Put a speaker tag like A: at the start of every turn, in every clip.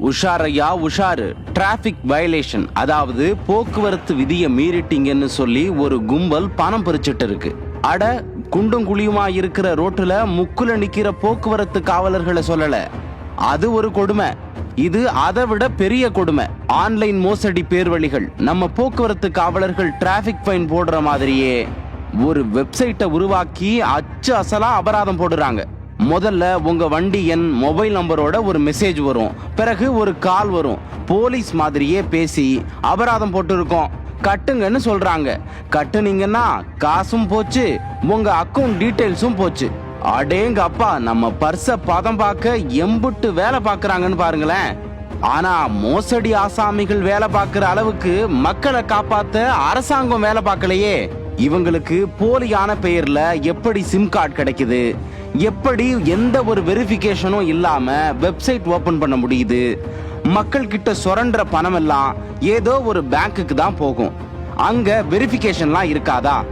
A: உஷாரையா உஷாரு. Traffic violation அதாவது போக்குவரத்து விதியை மீறிட்டீங்கன்னு சொல்லி ஒரு கும்பல் பணம் பறிச்சிட்டு இருக்கு அட குண்டும் குழியுமா இருக்கிற ரோட்டுல முக்குல நிக்கிற போக்குவரத்து காவலர்களை சொல்லல. அது ஒரு கொடுமை. இது அதை விட பெரிய கொடுமை. ஆன்லைன் மோசடி பேர்வழிகள். நம்ம போக்குவரத்து காவலர்கள் டிராபிக் ஃபைன் போடுற மாதிரியே ஒரு வெப்சைட்டை உருவாக்கி அச்சு அசலா அபராதம் போடுறாங்க. முதல்ல உங்க வண்டி எண் மொபைல் நம்பரோட ஒரு மெசேஜ் வரும். பிறகு ஒரு கால் வரும். போலீஸ் மாதிரியே பேசி அபராதம் போட்டிருக்கோம். கட்டுங்கன்னு சொல்றாங்க. கட்டுனீங்கன்னா காசும் போச்சு உங்க அக்கவுண்ட் டீட்டெயில்ஸும் போச்சு. அடேங்க அப்பா நம்ம பர்ஸை பதம் பார்க்க எம்புட்டு வேலை பார்க்குறாங்கன்னு பாருங்களேன். ஆனா மோசடி ஆசாமிகள் வேலை பார்க்குற அளவுக்கு மக்களை காப்பாத்த அரசாங்கம் வேலை பார்க்கலையே. இவங்களுக்கு போலியான பெயர்ல எப்படி சிம் கார்டு கிடைக்குது? எப்படி எந்த ஒரு வெரிஃபிகேஷனும் இல்லாம வெப்சைட் ஓபன் பண்ண முடியுது? மக்கள் கிட்ட சுரண்டுற பணம் எல்லாம் ஏதோ ஒரு பேங்க்குக்கு தான் போகும். அங்க வெரிஃபிகேஷன்லாம் இருக்காதா?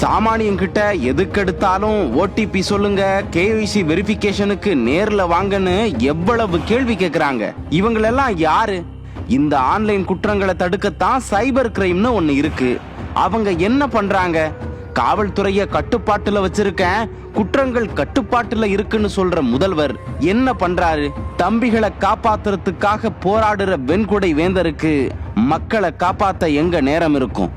A: சாமானியங்கிட்ட எதுக்கெடுத்தாலும் ஓடிபி சொல்லுங்க கேஒய்சி வெரிஃபிகேஷனுக்கு நேர்ல வாங்கன்னு எவ்வளவு கேள்வி கேட்கறாங்க இவங்களெல்லாம் யாரு? இந்த ஆன்லைன் குற்றங்களை தடுக்கத்தான் சைபர் கிரைம்னு ஒன்று இருக்கு. அவங்க என்ன பண்றாங்க? காவல்துறைய கட்டுப்பாட்டுல வச்சிருக்கேன் குற்றங்கள் கட்டுப்பாட்டுல இருக்குன்னு சொல்ற முதல்வர் என்ன பண்றாரு? தம்பிகளை காப்பாத்துறதுக்காக போராடுற வெண்குடை வேந்தருக்கு மக்களை காப்பாத்த எங்க நேரம் இருக்கும்?